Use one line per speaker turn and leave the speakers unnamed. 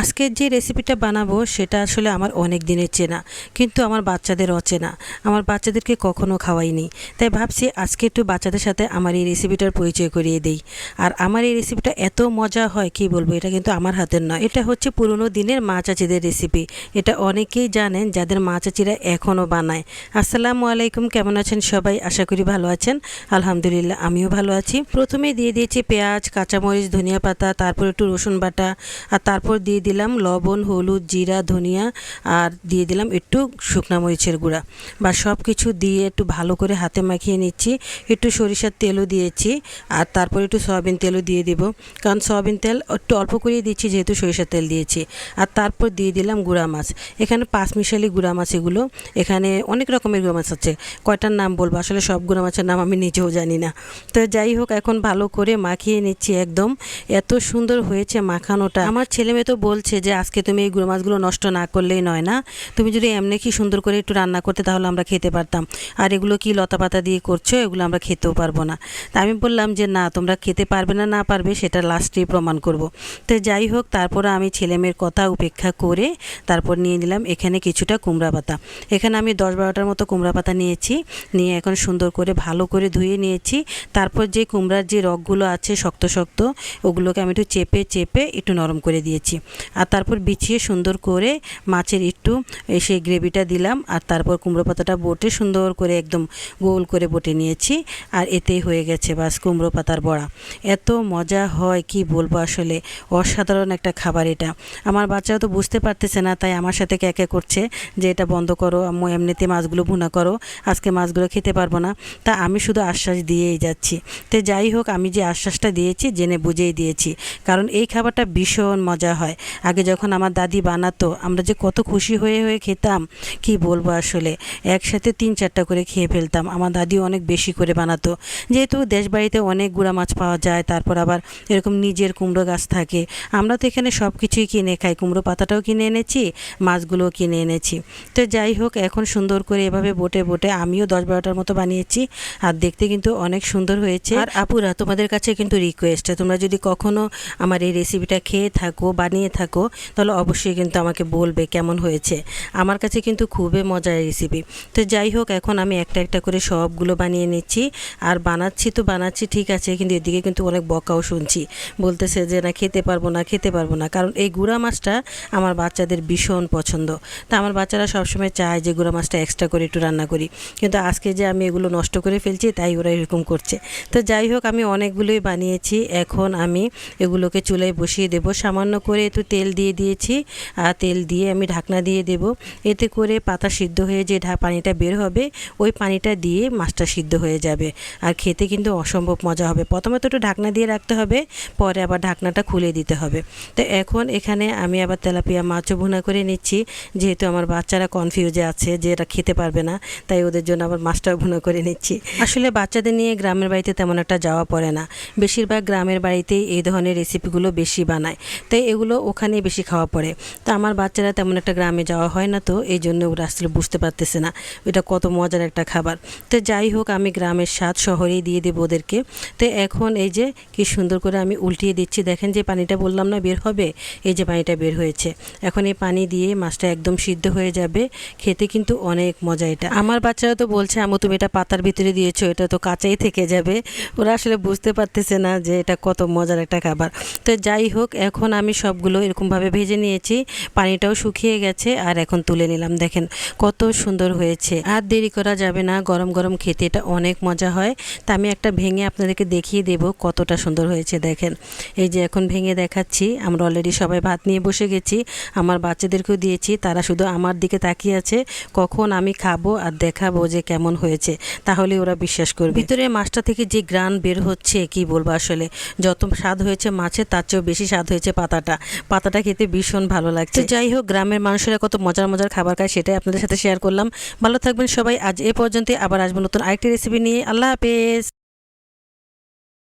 আজকের যে রেসিপিটা বানাবো, সেটা আসলে আমার অনেক দিনের চেনা, কিন্তু আমার বাচ্চাদের অচেনা। আমার বাচ্চাদেরকে কখনো খাওয়াইনি। তাই ভাবছি আজকে একটু বাচ্চাদের সাথে আমার এই রেসিপিটার পরিচয় করিয়ে দেই। আর আমার এই রেসিপিটা এত মজা হয়, কি বলব, এটা কিন্তু আমার হাতের নয়। এটা হচ্ছে পুরনো দিনের মা চাচিদের রেসিপি। এটা অনেকেই জানেন, যাদের মা চাচিরা এখনও বানায়। আসসালামু আলাইকুম, কেমন আছেন সবাই? আশা করি ভালো আছেন। আলহামদুলিল্লাহ, আমিও ভালো আছি। প্রথমে দিয়ে দিয়েছি পেঁয়াজ, কাঁচামরিচ, ধনিয়া পাতা, তারপর একটু রসুন বাটা, আর তারপর দিয়ে দিলাম লবণ, হলুদ, জিরা, ধনিয়া আর দিয়ে দিলাম একটু শুকনা মরিচের গুঁড়া। বা সব কিছু দিয়ে একটু ভালো করে হাতে মাখিয়ে নিচ্ছি। একটু সরিষার তেলও দিয়েছি আর তারপর একটু সয়াবিন তেলও দিয়ে দিব। কারণ সয়াবিন তেল একটু অল্প করেই দিচ্ছি যেহেতু সরিষার তেল দিয়েছি। আর তারপর দিয়ে দিলাম গুঁড়া মাছ। এখানে পাঁচ মিশালি গুঁড়া মাছ এগুলো। এখানে অনেক রকমের গুঁড়া মাছ আছে। কয়টার নাম বলব? আসলে সব গুঁড়া মাছের নাম আমি নিজেও জানি না। তো যাই হোক, এখন ভালো করে মাখিয়ে নিচ্ছি একদম। এত সুন্দর হয়েছে মাখানোটা। আমার ছেলে মেয়ে তো বলছে যে আজকে তুমি এই গুঁড়ো মাছগুলো নষ্ট না করলেই নয় না? তুমি যদি এমনি কি সুন্দর করে একটু রান্না করতে তাহলে আমরা খেতে পারতাম। আর এগুলো কি লতা পাতা দিয়ে করছ? এগুলো আমরা খেতেও পারব না। তা আমি বললাম যে না, তোমরা খেতে পারবে না না পারবে সেটা লাস্টে প্রমাণ করব। তো যাই হোক, তারপরে আমি ছেলে মেয়ের কথা উপেক্ষা করে তারপর নিয়ে নিলাম এখানে কিছুটা কুমড়া পাতা। এখানে আমি দশ বারোটার মতো কুমড়া পাতা নিয়েছি। নিয়ে এখন সুন্দর করে ভালো করে ধুয়ে নিয়েছি। তারপর যে কুমড়ার যে রগগুলো আছে শক্ত শক্ত, ওগুলোকে আমি একটু চেপে চেপে একটু নরম করে দিয়েছি। আর তারপর বিছিয়ে সুন্দর করে মাছের একটু সেই গ্রেভিটা দিলাম। আর তারপর কুমড়ো পাতাটা বটে, সুন্দর করে একদম গোল করে বটে নিয়েছি। আর এতেই হয়ে গেছে বাস কুমড়ো পাতার বড়া। এত মজা হয়, কি বলব আসলে? অসাধারণ একটা খাবার এটা। আমার বাচ্চারা তো বুঝতে পারতেছে না, তাই আমার সাথে ক্যাকে করছে যে এটা বন্ধ করো এমনিতে মাছগুলো ভুনা করো, আজকে মাছগুলো খেতে পারব না। তা আমি শুধু আশ্বাস দিয়েই যাচ্ছি। তো যাই হোক, আমি যে আশ্বাসটা দিয়েছি, জেনে বুঝেই দিয়েছি। কারণ এই খাবারটা ভীষণ মজা হয়। আগে যখন আমার দাদি বানাতো, আমরা যে কত খুশি হয়ে হয়ে খেতাম, কি বলব আসলে? একসাথে তিন চারটা করে খেয়ে ফেলতাম। আমার দাদি অনেক বেশি করে বানাতো। যেহেতু দেশ বাড়িতে অনেক গুঁড়া মাছ পাওয়া যায়, তারপর আবার এরকম নিজের কুমড়ো গাছ থাকে, আমরা তো এখানে সব কিছুই কিনে খাই। কুমড়ো পাতাটাও কিনে এনেছি, মাছগুলোও কিনে এনেছি। তো যাই হোক, এখন সুন্দর করে এভাবে বোটে বোটে আমিও দশ বারোটার মতো বানিয়েছি, আর দেখতে কিন্তু অনেক সুন্দর হয়েছে। আর আপুরা, তোমাদের কাছে কিন্তু রিকোয়েস্ট তোমরা যদি কখনো আমার এই রেসিপিটা খেয়ে থাকো, বানিয়ে থাকো, তাহলে অবশ্যই কিন্তু আমাকে বলবে কেমন হয়েছে। আমার কাছে কিন্তু খুবই মজার রেসিপি তো যাই হোক, এখন আমি একটা একটা করে সবগুলো বানিয়ে নিচ্ছি। আর বানাচ্ছি তো বানাচ্ছি, ঠিক আছে, কিন্তু এদিকে কিন্তু অনেক বকাও শুনছি। বলতেছে যে, না, খেতে পারব না, খেতে পারব না। কারণ এই গুঁড়া মাছটা আমার বাচ্চাদের ভীষণ পছন্দ। তা আমার বাচ্চারা সবসময় চায় যে, গুঁড়া মাছটা এক্সট্রা করে একটু রান্না করি। কিন্তু আজকে যে আমি এগুলো নষ্ট করে ফেলছি, তাই ওরা এরকম করছে। তো যাই হোক, আমি অনেকগুলোই বানিয়েছি। এখন আমি এগুলোকে চুলায় বসিয়ে দেবো। সামান্য করে একটু তেল দিয়ে দিয়েছি, আর তেল দিয়ে আমি ঢাকনা দিয়ে দেব। এতে করে পাতা সিদ্ধ হয়ে যে পানিটা বের হবে, ওই পানিটা দিয়ে মাছটা সিদ্ধ হয়ে যাবে। আর খেতে কিন্তু অসম্ভব মজা হবে। প্রথমে তো একটু ঢাকনা দিয়ে রাখতে হবে, পরে আবার ঢাকনাটা খুলে দিতে হবে। তো এখন এখানে আমি আবার তেলাপিয়া মাছও ভুনা করে নিচ্ছি। যেহেতু আমার বাচ্চারা কনফিউজে আছে যে এটা খেতে পারবে না, তাই ওদের জন্য আবার মাছটাও ভুনা করে নিচ্ছি। আসলে বাচ্চাদের নিয়ে গ্রামের বাড়িতে তেমন একটা যাওয়া পড়ে না। বেশিরভাগ গ্রামের বাড়িতেই এই ধরনের রেসিপিগুলো বেশি বানায়। তাই এগুলো ওখানেই বেশি খাওয়া পড়ে। তো আমার বাচ্চারা তেমন একটা গ্রামে যাওয়া হয় না তো, এই জন্য ওরা আসলে বুঝতে পারতেছে না এটা কত মজার একটা খাবার। তো যাই হোক, আমি গ্রামের স্বাদ শহরেই দিয়ে দেবো ওদেরকে। তো এখন এই যে কি সুন্দর করে আমি উল্টিয়ে দিচ্ছি। দেখেন যে পানিটা বললাম না বের হবে? এই যে পানিটা বের হয়েছে। এখন এই পানি দিয়ে মাছটা একদম সিদ্ধ হয়ে যাবে। খেতে কিন্তু অনেক মজা এটা। আমার বাচ্চারা তো বলছে, আমু, তুমি এটা পাতার ভিতরে দিয়েছ, এটা তো কাঁচাই থেকে যাবে। ওরা আসলে বুঝতে পারতেছে না যে এটা কত মজার একটা খাবার। তো যাই হোক, এখন আমি সবগুলো এরকমভাবে ভেজে নিয়েছি, পানিটাও শুকিয়ে গেছে আর এখন তুলে নিলাম। দেখেন কত সুন্দর হয়েছে। আর দেরি করা যাবে না, গরম গরম খেতে এটা অনেক মজা হয়। তা আমি একটা ভেঙে আপনাদেরকে দেখিয়ে দেব কতটা সুন্দর হয়েছে, দেখেন। এই যে এখন ভেঙে দেখাচ্ছি, আমরা অলরেডি সবাই ভাত নিয়ে বসে গেছি, আমার বাচ্চাদেরকেও দিয়েছি, তারা শুধু আমার দিকে তাকিয়ে আছে, কখন আমি খাব আর দেখাবো যে কেমন হয়েছে, তাহলে ওরা বিশ্বাস করবে। ভিতরে মাছটা থেকে যে গ্রান বের হচ্ছে, কি বলব আসলে? যত স্বাদ হয়েছে মাছের, তার চেয়েও বেশি স্বাদ হয়েছে পাতাটা। পাতাটা খেতে ভীষণ ভালো লাগছে। যাই হোক, গ্রামের মানুষেরা কত মজার মজার খাবার খায় সেটাই আপনাদের সাথে শেয়ার করলাম। ভালো থাকবেন সবাই। আজ এ পর্যন্ত আবার আসব নতুন আরেকটি রেসিপি নিয়ে। আল্লাহ হাফেজ।